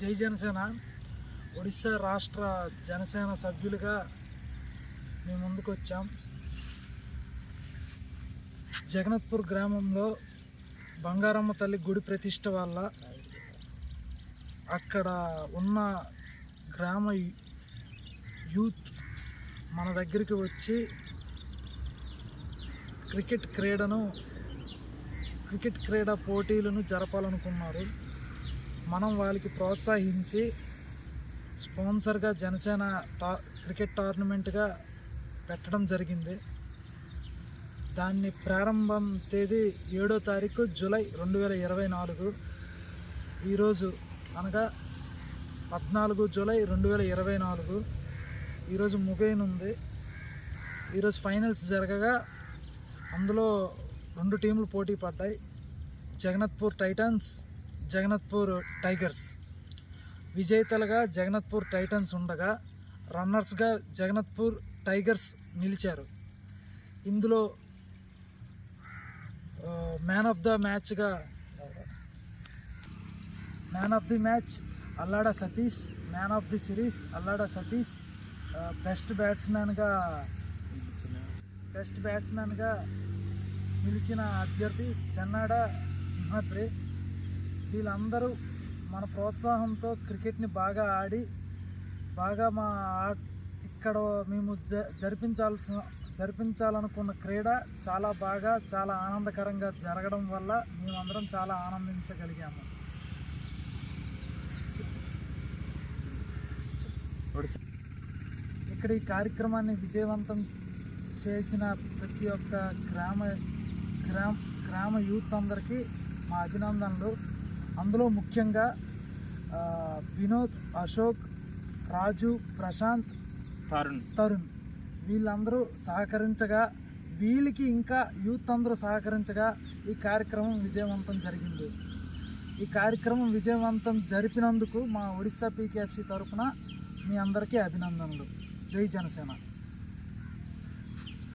జై జనసేన. ఒడిశా రాష్ట్ర జనసేన సభ్యులుగా మేము ముందుకు వచ్చాం జగన్నాథ్పూర్ గ్రామంలో బంగారమ్మ తల్లి గుడి ప్రతిష్ట వల్ల అక్కడ ఉన్న గ్రామ యూత్ మన దగ్గరికి వచ్చి క్రికెట్ క్రీడను క్రికెట్ క్రీడా పోటీలను జరపాలనుకున్నారు. మనం వాళ్ళకి ప్రోత్సహించి స్పాన్సర్గా జనసేన టా క్రికెట్ టోర్నమెంట్గా పెట్టడం జరిగింది. దాన్ని ప్రారంభం తేదీ ఏడో తారీఖు జూలై రెండు వేల ఇరవై నాలుగు. ఈరోజు అనగా పద్నాలుగు జూలై రెండు వేల ఇరవై నాలుగు. ఈరోజు ముగైనుంది ఈరోజు ఫైనల్స్ జరగగా అందులో రెండు టీంలు పోటీ పడ్డాయి. Jagannathpur Titans Jagannathpur Tigers. విజేతలుగా జగన్నాథ్పూర్ టైటన్స్ ఉండగా రన్నర్స్గా జగన్నాథ్పూర్ టైగర్స్ నిలిచారు. ఇందులో man of the మ్యాచ్గా man of the match Allada Satish man of the series Allada Satish best బ్యాట్స్మెన్గా best బ్యాట్స్మెన్గా నిలిచిన అభ్యర్థి చెన్నాడ సింహాద్రి వీళ్ళందరూ మన ప్రోత్సాహంతో క్రికెట్ని బాగా ఆడి బాగా మా ఇక్కడ మేము జ జరిపించాల్సిన జరిపించాలనుకున్న క్రీడ చాలా బాగా చాలా ఆనందకరంగా జరగడం వల్ల మేమందరం చాలా ఆనందించగలిగాము. ఇక్కడ ఈ కార్యక్రమాన్ని విజయవంతం చేసిన ప్రతి ఒక్క గ్రామ గ్రామ గ్రామ యూత్ అందరికీ మా అభినందనలు. అందులో ముఖ్యంగా వినోద్ అశోక్ రాజు ప్రశాంత్ తరుణ్. తరుణ్. వీళ్ళందరూ సహకరించగా వీళ్ళకి ఇంకా యూత్ అందరూ సహకరించగా ఈ కార్యక్రమం విజయవంతం జరిగింది. ఈ కార్యక్రమం విజయవంతం జరిపినందుకు మా ఒడిశా పీకేఎఫ్సి తరపున మీ అందరికీ అభినందనలు. జై జనసేన.